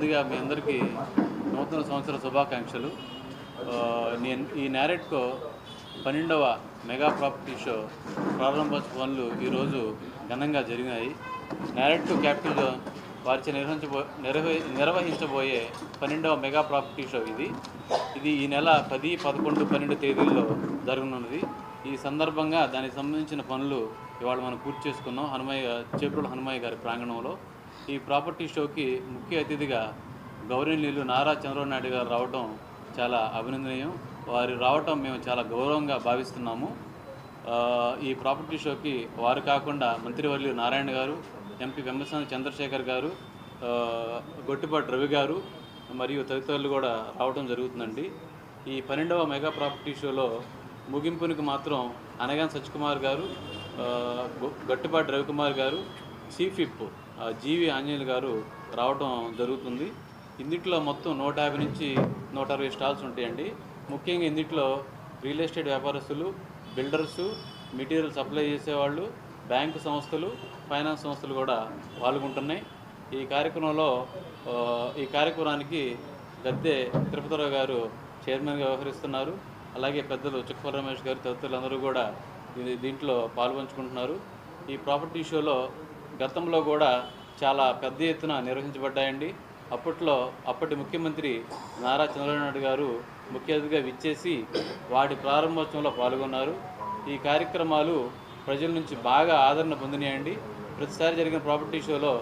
ముందుగా మీ అందరికీ నూతన సంవత్సర శుభాకాంక్షలు. నేను ఈ నేరెట్కో పన్నెండవ మెగా ప్రాపర్టీ షో ప్రారంభోత్సవ పనులు ఈరోజు ఘనంగా జరిగినాయి. నేరెట్కో క్యాపిటల్ వారిచే నిర్వహించబో నిర్వహి నిర్వహించబోయే పన్నెండవ మెగా ప్రాపర్టీ షో ఇది. ఇది ఈ నెల పది పదకొండు పన్నెండు తేదీల్లో జరగనున్నది. ఈ సందర్భంగా దానికి సంబంధించిన పనులు ఇవాళ మనం పూర్తి చేసుకున్నాం. హనుమయ్య చేపూరు హనుమయ్య గారి ప్రాంగణంలో. ఈ ప్రాపర్టీ షోకి ముఖ్య అతిథిగా గౌరవనీయులు నారా చంద్రబాబు నాయుడు గారు రావడం చాలా అభినందనీయం. వారు రావటం మేము చాలా గౌరవంగా భావిస్తున్నాము. ఈ ప్రాపర్టీ షోకి వారు కాకుండా మంత్రివర్యులు నారాయణ గారు ఎంపీ వెంబసాని చంద్రశేఖర్ గారు గొట్టిపాటి రవి గారు మరియు తదితరులు కూడా రావడం జరుగుతుందండి. ఈ పన్నెండవ మెగా ప్రాపర్టీ షోలో ముగింపునికి మాత్రం అనగాన్ సత్యకుమార్ గారు ఆ, గట్టిపాటి రవికుమార్ గారు చీఫ్ జీవి ఆంజనేయులు గారు రావటం జరుగుతుంది. ఇందిట్లో మొత్తం నూట యాభై నుంచి నూట అరవై స్టాల్స్ ఉంటాయండి. ముఖ్యంగా ఇందిట్లో రియల్ ఎస్టేట్ వ్యాపారస్తులు బిల్డర్సు మెటీరియల్ సప్లై చేసేవాళ్ళు బ్యాంకు సంస్థలు ఫైనాన్స్ సంస్థలు కూడా పాల్గొంటున్నాయి. ఈ కార్యక్రమంలో ఈ కార్యక్రమానికి గద్దె తిరుపతిరావు గారు చైర్మన్గా వ్యవహరిస్తున్నారు. అలాగే పెద్దలు చుక్కల రమేష్ గారు తదితరులందరూ కూడా దీంట్లో పాల్పంచుకుంటున్నారు. ఈ ప్రాపర్టీ షోలో గతంలో కూడా చాలా పెద్ద ఎత్తున నిర్వహించబడ్డాయండి. అప్పట్లో అప్పటి ముఖ్యమంత్రి నారా చంద్రబాబు నాయుడు గారు ముఖ్య అతిథిగా విచ్చేసి వాటి ప్రారంభోత్సవంలో పాల్గొన్నారు. ఈ కార్యక్రమాలు ప్రజల నుంచి బాగా ఆదరణ పొందినాయండి. ప్రతిసారి జరిగిన ప్రాపర్టీ షోలో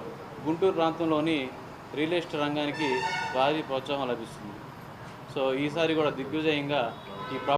గుంటూరు ప్రాంతంలోని రియల్ ఎస్టేట్ రంగానికి భారీ ప్రోత్సాహం లభిస్తుంది. సో ఈసారి కూడా దిగ్విజయంగా ఈ